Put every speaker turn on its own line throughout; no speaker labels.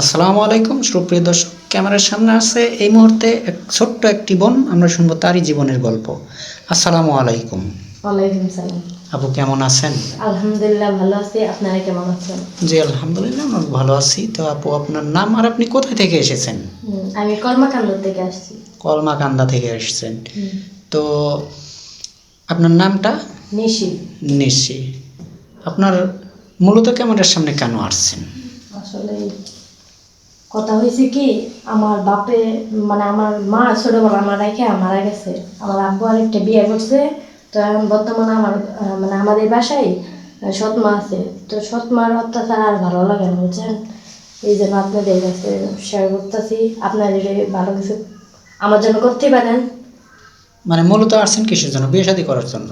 আসসালামু আলাইকুম সুপ্রিয় দর্শক ক্যামেরার সামনে আছে এই মুহূর্তে এক ছোট্ট একটি বোন আমরা শুনব তারই জীবনের গল্প। আসসালামু আলাইকুম।
ওয়ালাইকুম সালাম।
আপু কেমন আছেন?
আলহামদুলিল্লাহ ভালো আছি। আপনারা কেমন আছেন?
জি আলহামদুলিল্লাহ আমরা ভালো আছি। তো আপু আপনার নাম আর আপনি কোথায় থেকে এসেছেন?
আমি কর্মাকাণ্ড থেকে আসছি।
কলমাকান্দা থেকে এসেছেন। তো আপনার নামটা?
নিশি।
নিশি। আপনার মূলত ক্যামেরার সামনে কেন আসছেন?
আসলে কথা হয়েছে কি আমার বাপে মানে আমার মা ছোটবেলা আমার রেখে মারা গেছে। আমার আব্বু আরেকটা বিয়ে করছে। তো এখন বর্তমানে আমার মানে আমাদের বাসায় আহ, সৎ মা আছে। তো সৎ মার অত্যাচার আর ভালো লাগে না বুঝছেন? এই জন্য আপনাদের কাছে শেয়ার করতেছি। আপনারা যদি ভালো কিছু আমার জন্য করতে পারেন।
মানে মূলত আসছেন কিসের জন্য? বিয়ে শাদী করার জন্য?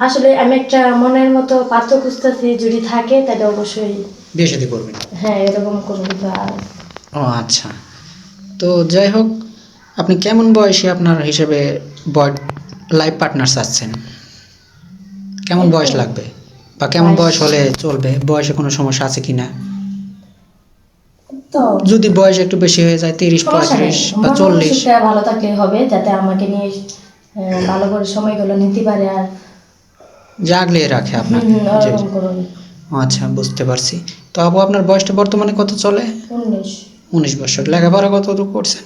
আসলে আমি একটা মনের মতো পাত্র খুঁজতেছি যদি থাকে তাহলে অবশ্যই
বিয়ে শাদী করবেন।
হ্যাঁ এরকম কিছু আর
ও আচ্ছা। তো যাই হোক আপনি কেমন বয়সে আপনার হিসেবে বয় লাইফ পার্টনার চাচ্ছেন কেমন বয়স লাগবে? বা কেমন বয়স হলে চলবে? বয়সে কোনো সমস্যা আছে কি না যদি বয়স একটু বেশি হয়ে যায় তিরিশ পঁয়ত্রিশ বা চল্লিশ।
ভালো থাকলে হবে যাতে আমাকে নিয়ে ভালো করে সময়গুলো নিতে পারে আর
জাগলে রাখে ও আচ্ছা বুঝতে পারছি। তো আপু আপনার বয়সটা বর্তমানে কত চলে?
উনিশ।
উনিশ বছর লেখাপড়া কত দূর করছেন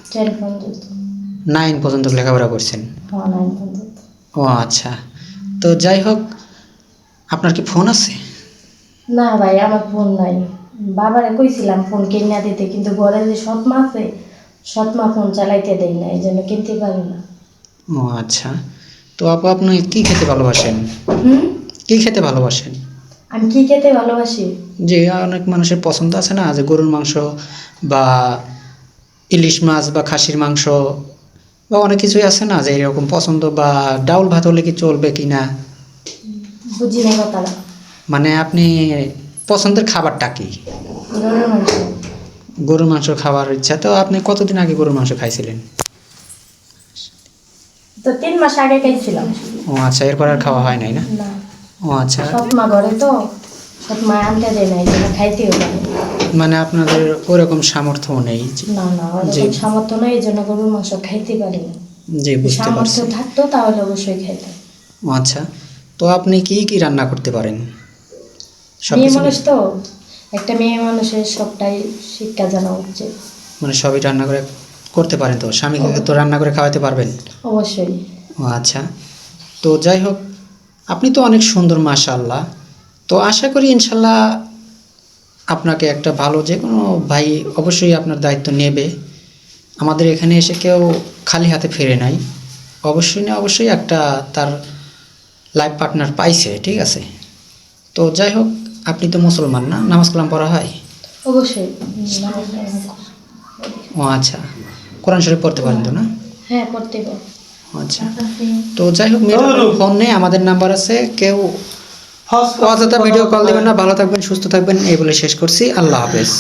নাইন পর্যন্ত লেখাপড়া করছেন? ও আচ্ছা। তো যাই হোক আপনার কি ফোন আছে?
না ভাই আমার ফোন নাই। বাবারে কইছিলাম ফোন কিনে দিতে কিন্তু ঘরে যে সৎমা আছে সৎমা ফোন চালাইতে দেয় না এই জন্য কিনতে পারি না।
ও আচ্ছা। তো আপু আপনি কি খেতে ভালোবাসেন? কি খেতে ভালোবাসেন?
আমি কি খেতে ভালোবাসি?
যে অনেক মানুষের পছন্দ আছে না? যে গরুর মাংস বা ইলিশ মাছ বা খাসির মাংস বা অনেক কিছুই আছে না যে এরকম পছন্দ বা ডাউল ভাত হলে কি চলবে কি না?
বুঝি না কথাটা।
মানে আপনি পছন্দের খাবারটা কি?
গরুর মাংস।
গরুর মাংস খাওয়ার ইচ্ছা। তো আপনি কতদিন আগে গরুর মাংস খাইছিলেন?
তো তিন মাস আগে খাইছিলাম।
ও আচ্ছা এরপর আর খাওয়া হয় নাই না?
না।
ও আচ্ছা।
সৎমা ঘরে তো সৎমা আনতে দেয় না এই জন্য খাইতেও পারে
মানে আপনাদের ওরকম সামর্থ্য নেই
না না। ওরকম সামর্থ্য নয় এই জন্য গরুর মাংস খাইতে পারি না।
জি বুঝতে পারছি।
সামর্থ্য থাকতো তাহলে অবশ্যই খাইতাম।
ও আচ্ছা। তো আপনি কি কি রান্না করতে পারেন?
মেয়ে মানুষ তো একটা মেয়ে মানুষের সবটাই শিক্ষা জানা উচিত।
মানে সবই রান্না করে করতে পারেন তো? স্বামীকে তো রান্না করে খাওয়াতে পারবেন?
অবশ্যই।
ও আচ্ছা। তো যাই হোক আপনি তো অনেক সুন্দর মাশাআল্লাহ। তো আশা করি ইনশাল্লাহ আপনাকে একটা ভালো যে কোনো ভাই অবশ্যই আপনার দায়িত্ব নেবে। আমাদের এখানে এসে কেউ খালি হাতে ফেরে নাই। অবশ্যই না অবশ্যই একটা তার লাইফ পার্টনার পাইছে ঠিক আছে? তো যাই হোক আপনি তো মুসলমান না? নামাজ কালাম পড়া হয়?
অবশ্যই।
ও আচ্ছা। কোরআন শরীফ পড়তে পারেন তো না?
হ্যাঁ করতে পারো
আচ্ছা। তো যাই হোক মেয়ের ফোন নেই আমাদের নাম্বার আছে কেউ অযথা ভিডিও কল দেবেন না ভালো থাকবেন সুস্থ থাকবেন এই বলে শেষ করছি। আল্লাহ হাফেজ।